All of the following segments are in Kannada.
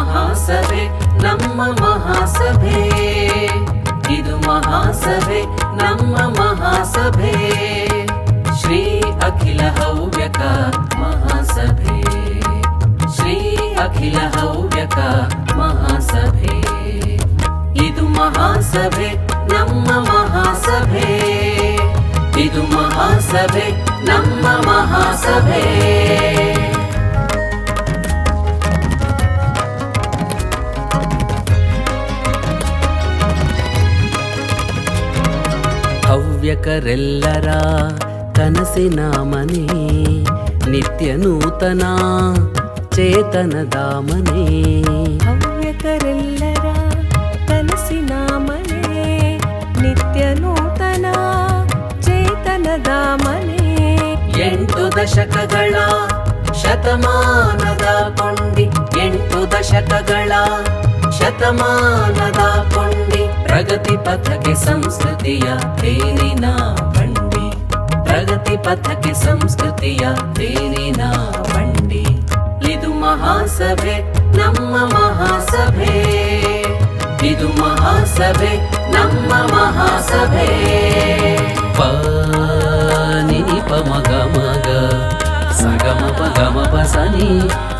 ಮಹಾಸಭೆ, ನಮ್ಮ ಮಹಾಸಭೆ. ಇದು ಮಹಾಸಭೆ, ನಮ್ಮ ಮಹಾಸಭೆ. ಶ್ರೀ ಅಖಿಲ ಹವ್ಯಕ ಮಹಾಸಭೆ. ಶ್ರೀ ಅಖಿಲ ಹವ್ಯಕ ಮಹಾಸಭೆ. ಇದು ಮಹಾಸಭೆ, ನಮ್ಮ ಮಹಾಸಭೆ. ಇದು ಮಹಾಸಭೆ, ನಮ್ಮ ಮಹಾಸಭೆ. ಹವ್ಯಕರೆಲ್ಲರ ಕನಸಿನ ಮನೆ ನಿತ್ಯ ನೂತನ ಚೇತನದ ಮನೆ ಹವ್ಯಕರೆಲ್ಲರ ಕನಸಿನ ಮನೆ ನಿತ್ಯ ನೂತನ ಚೇತನದ ಮನೆ ಎಂಟು ದಶಕಗಳ ಶತಮಾನದ ಕೊಂಡಿ ಎಂಟು ದಶಕಗಳ ಶತಮಾನದ ಕೊಂಡಿ ಪ್ರಗತಿ ಪಥಕ್ಕೆ ಸಂಸ್ಕೃತಿಯ ತೇರಿನ ಬಂಡಿ. ಪ್ರಗತಿ ಪಥಕ್ಕೆ ಸಂಸ್ಕೃತಿಯ ತೇರಿನ ಬಂಡಿ. ಇದು ಮಹಾಸಭೆ, ನಮ್ಮ ಮಹಾಸಭೆ. ಇದು ಮಹಾಸಭೆ, ನಮ್ಮ ಮಹಾಸಭೆ. ಪಾನಿ ಪಮಗ ಮಗ. ಸಗಮ ಪಗಮ ಪಸನಿ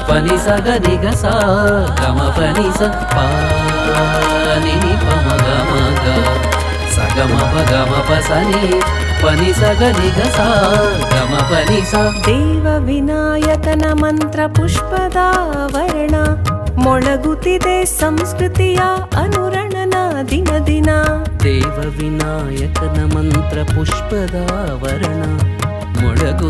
ಪನಿ ಸಗ ನಿಗ ಸ ಗಮ ಪನಿ ಸ ಪನಿ ಪಮಗ ಮಗ ಸಗಮ ಪಗಮ ಪಸನಿ ಪನಿ ಸಗ ನಿಗ ಸ ಗಮ ಪನಿ ಸ ದೇವ ವಿನಾಯಕನ ಮಂತ್ರ ಪುಷ್ಪದ ವರ್ಣ ಮೊಳಗುತ್ತಿದೆ ಸಂಸ್ಕೃತಿಯ ಅನುರಣನ ದಿನ ದಿನ ದೇವ ವಿನಾಯಕನ ಮಂತ್ರ ಪುಷ್ಪದ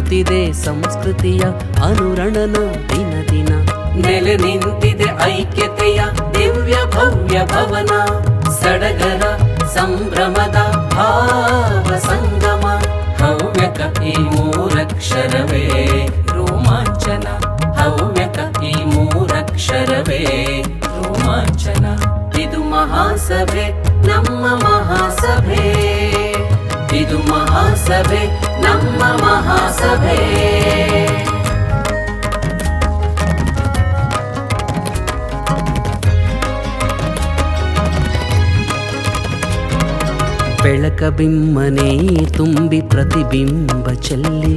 ಮೊಳಗುತ್ತಿದೆ ಸಂಸ್ಕೃತಿಯ ಅನುರಣನ ದಿನ ದಿನ. ನೆಲೆ ನಿಂತಿದೆ ಐಕ್ಯತೆಯ ದಿವ್ಯ ಭವ್ಯ ಭವನ. ಸಡಗರ ಸಂಭ್ರಮದ ಭಾವ ಸಂಗಮ. ಹವ್ಯಕ ಈ ಮೂರಕ್ಷರವೇ ರೋಮಾಂಚನ. ಹವ್ಯಕ ಈ ಮೂರಕ್ಷರವೇ ರೋಮಾಂಚನ. ಇದು ಮಹಾಸಭೆ, ನಮ್ಮ ಮಹಾಸಭೆ. ಮಹಾಸಭೆ, ನಮ್ಮ ಮಹಾಸಭೆ. ಬೆಳಕ ಬಿಮ್ಮನೆ ತುಂಬಿ ಪ್ರತಿಬಿಂಬ ಚೆಲ್ಲಿ,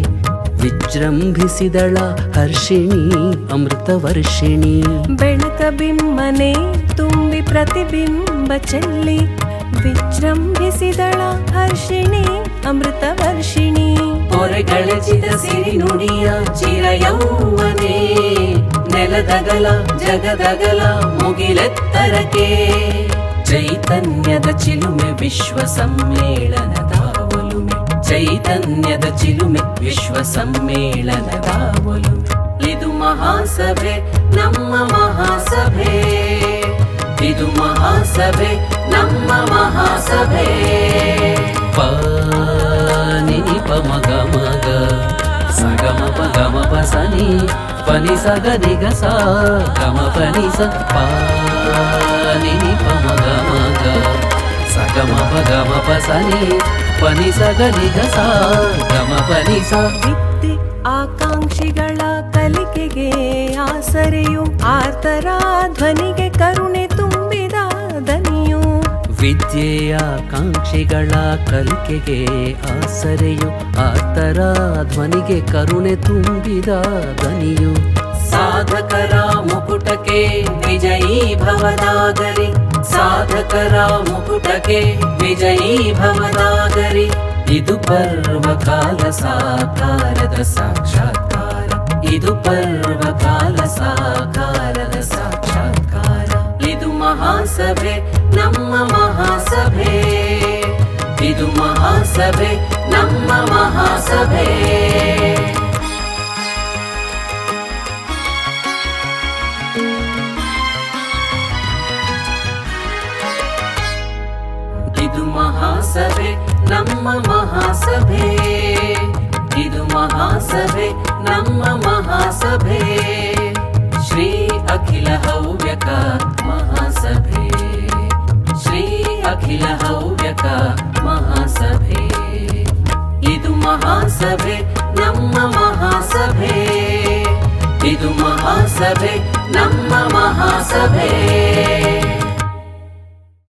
ವಿಜೃಂಭಿಸಿದಳ ಹರ್ಷಿಣಿ, ಅಮೃತ ವರ್ಷಿಣಿ. ಬೆಳಕ ಬಿಮ್ಮನೆ ತುಂಬಿ ಪ್ರತಿಬಿಂಬ ಚೆಲ್ಲಿ ವಿಜೃಂಭಿಸಿದಳ ಹರ್ಷಿಣಿ ಅಮೃತ ವರ್ಷಿಣಿ ಹೊರೆಗಳಚಿದ ಸಿರಿ ನುಡಿಯ ಚಿರ ಯೌವನೆ ನೆಲದಗಲ, ಜಗದಗಲ ಮುಗಿಲೆತ್ತರಕ್ಕೆ. ಚೈತನ್ಯದ ಚಿಲುಮೆ ವಿಶ್ವ ಸಮ್ಮೇಳನದ ಒಲುಮೆ, ಚೈತನ್ಯದ ಚಿಲುಮೆ ವಿಶ್ವ ಸಮ್ಮೇಳನದ ಒಲುಮೆ. ಇದು ಮಹಾಸಭೆ, ನಮ್ಮ ಮಹಾಸಭೆ. ಮಹಾಸಭೆ, ನಮ್ಮ ಮಹಾಸಭೆ. ಪನಿ ಪಮಗ ಮಗ ಸಗಮ ಪಗಮ ಪಸನಿ ಪನಿ ಸಗ ನಿಗ ಸ, ಗಮ ಪನಿ ಸ ಪನಿ ಪಮಗ ಮಗ ಸಗಮ ಪಗಮ ಪಸನಿ ಪನಿ ಸಗ ನಿಗ ಸ, ಗಮ ಪನಿ ಸ. ವಿದ್ಯೆ ಆಕಾಂಕ್ಷಿಗಳ ಕಲಿಕೆಗೆ ಆಸರೆಯು ಆರ್ತರ ಧ್ವನಿಗೆ ವಿದ್ಯೆಯ ಕಾಂಕ್ಷಿಗಳ ಕಲಿಕೆಗೆ ಆಸರೆಯು ಆತರ ಧ್ವನಿಗೆ ಕರುಣೆ ತುಂಬಿದ ಧ್ವನಿಯು. ಸಾಧಕರ ಮುಕುಟಕ್ಕೆ ವಿಜಯೀ ಭವನಾಗರಿ ಸಾಧಕರ ಮುಕುಟಕ್ಕೆ ವಿಜಯೀ ಭವನಾಗರಿ ಇದು ಪರ್ವಕಾಲ ಸಾಕಾರದ ಸಾಕ್ಷಾತ್ಕಾರ. ಇದು ಪರ್ವಕಾಲ ಸಾಕಾರದ ಸಾಕ್ಷಾತ್ಕಾರ. ಇದು ಮಹಾಸಭೆ ಮಹಾಸಭೆ ನಮ್ಮ ಮಹಾಸಭೆ. ಇದು ಮಹಾಸಭೆ ನಮ್ಮ ಮಹಾಸಭೆ. ಇದು ಮಹಾಸಭೆ ನಮ್ಮ ಮಹಾಸಭೆ. ಶ್ರೀ ಅಖಿಲ ಹವ್ಯಕ ಮಹಾಸಭೆ ನಮ್ಮ ಮಹಾಸಭೆ. ಇದು ಮಹಾಸಭೆ ನಮ್ಮ ಮಹಾಸಭೆ.